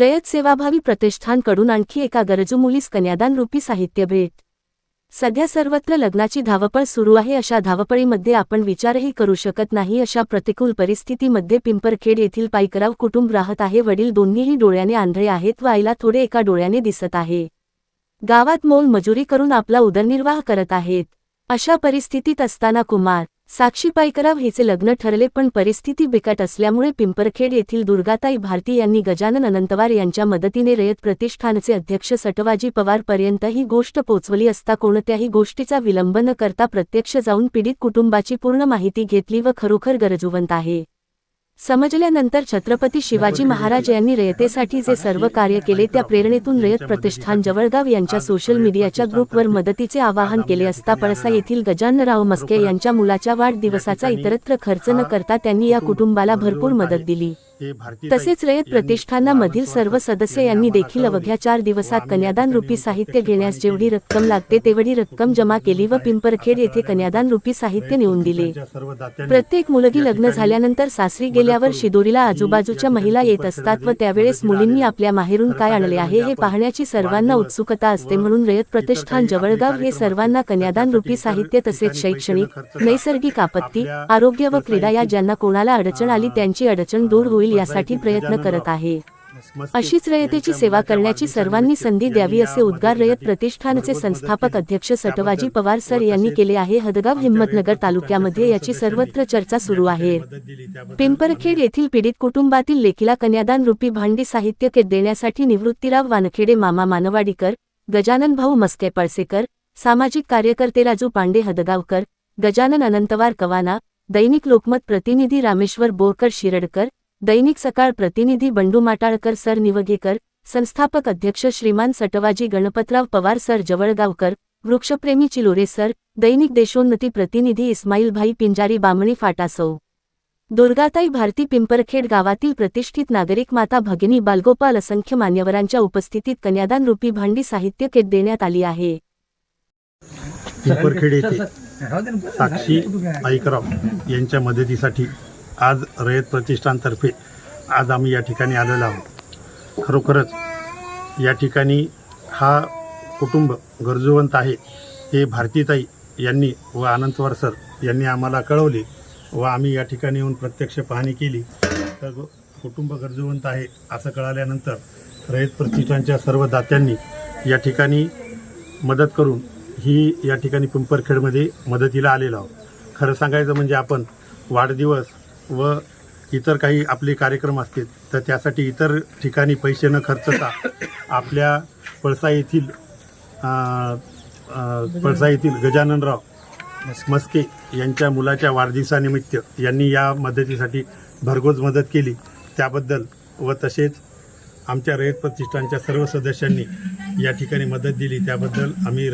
रयत सेवाभावी प्रतिष्ठानकडून आणखी एका गरजू मुलीस कन्यादान रूपी साहित्य भेट. सध्या सर्वत्र लग्नाची धावपळ सुरू आहे अशा धावपळीमध्ये आपण विचारही करू शकत नाही अशा प्रतिकूल परिस्थितीमध्ये पिंपरखेड येथील पायकराव कुटुंब राहत आहे. वडील दोन्हीही डोळ्याने आंधळे आहेत. व आईला थोडे एका डोळ्याने दिसत आहे. गावात मोल मजुरी करून आपला उदरनिर्वाह करत आहेत. अशा परिस्थितीत असताना कुमार साक्षी पायकराव हिचे लग्न ठरले पण परिस्थिती बिकट असल्यामुळे पिंपरखेड येथील दुर्गाताई भारती यांनी गजानन अनंतवार यांच्या मदतीने रयत प्रतिष्ठानचे अध्यक्ष सटवाजी पवारपर्यंत ही गोष्ट पोचवली असता कोणत्याही गोष्टीचा विलंब न करता प्रत्यक्ष जाऊन पीडित कुटुंबाची पूर्ण माहिती घेतली व खरोखर गरजवंत आहे. समजल्यानंतर छत्रपती शिवाजी महाराज यांनी रयतेसाठी जे सर्व कार्य केले त्या प्रेरणेतून रयत प्रतिष्ठान जवळगाव यांच्या सोशल मीडियाच्या ग्रुपवर मदतीचे आवाहन केले असता पळसा येथील गजाननराव मस्के यांच्या मुलाच्या वाढदिवसाचा इतरत्र खर्च न करता त्यांनी या कुटुंबाला भरपूर मदत दिली. तसेच रयत प्रतिष्ठानामधील सर्व सदस्य यांनी देखील अवघ्या चार दिवसात कन्यादान रूपी साहित्य घेण्यास जेवढी रक्कम लागते तेवढी रक्कम जमा केली व पिंपरखेड येथे कन्यादान रूपी साहित्य नेऊन दिले. प्रत्येक मुलगी लग्न झाल्यानंतर सासरी गेल्यावर शिदोरीला आजूबाजूच्या महिला येत असतात व त्यावेळेस मुलींनी आपल्या माहेरून काय आणले आहे हे पाहण्याची सर्वांना उत्सुकता असते म्हणून रयत प्रतिष्ठान जवळगाव हे सर्वांना कन्यादान रूपी साहित्य तसेच शैक्षणिक नैसर्गिक आपत्ती आरोग्य व क्रीडा या ज्यांना कोणाला अडचण आली त्यांची अडचण दूर होईल यासाठी प्रयत्न करत आहे. अशीच रयतेची सेवा करण्याची सर्वांनी संधी द्यावी असे उद्गार रयत प्रतिष्ठानचे संस्थापक अध्यक्ष सटवाजी पवार सर यांनी केले आहे. हदगाव हिंमतनगर तालुक्यामध्ये याची सर्वत्र चर्चा सुरू आहे. पिंपरखेड येथील पीडित कुटुंबातील लेखीला कन्यादान रूपी भांडी साहित्य के देण्यासाठी निवृत्तीराव वानखेडे मामा मानवाडीकर गजानन भाऊ मस्के पळसेकर सामाजिक कार्यकर्ते राजू पांडे हदगावकर गजानन अनंतवार कवाना दैनिक लोकमत प्रतिनिधी रामेश्वर बोरकर शिरडकर दैनिक सकाळ प्रतिनिधी बंडू माटाळकर सर निवगेकर संस्थापक अध्यक्ष श्रीमान सटवाजी गणपतराव पवार सर जवळगावकर वृक्षप्रेमी चिलोरे सर दैनिक देशोन्नती प्रतिनिधी इस्माईलभाई पिंजारी बामणी फाटासौ. दुर्गाताई भारती पिंपरखेड गावातील प्रतिष्ठित नागरिक माता भगिनी बालगोपाल असंख्य मान्यवरांच्या उपस्थितीत कन्यादान रूपी भांडी साहित्य किट देण्यात आली आहे. पिंपरखेड येथे साक्षी आईकराव यांच्या मदतीसाठी आज रयत प्रतिष्ठानतर्फे आज आम्ही या ठिकाणी आलेलो आहोत. खरोखरच या ठिकाणी हा कुटुंब गरजूवंत आहे हे भारतीताई यांनी व अनंतवार सर यांनी आम्हाला कळवले व आम्ही या ठिकाणी येऊन प्रत्यक्ष पाहणी केली. तर कुटुंब गरजूवंत आहे असं कळाल्यानंतर रयत प्रतिष्ठानच्या सर्व दात्यांनी या ठिकाणी मदत करून ही या ठिकाणी पिंपरखेडमध्ये मदतीला आलेलो आहोत. खरं सांगायचं म्हणजे आपण वाढदिवस व इतर काही आपले कार्यक्रम असतील तर त्यासाठी इतर ठिकाणी पैसे न खर्चता आपल्या पळसा येथील पळसा येथील गजाननराव मस्के यांच्या मुलाच्या वाढदिवसानिमित्त यांनी या मदतीसाठी भरघोस मदत केली. त्याबद्दल व तसेच आमच्या रयत प्रतिष्ठानच्या सर्व सदस्यांनी या ठिकाणी मदत दिली. त्याबद्दल आम्ही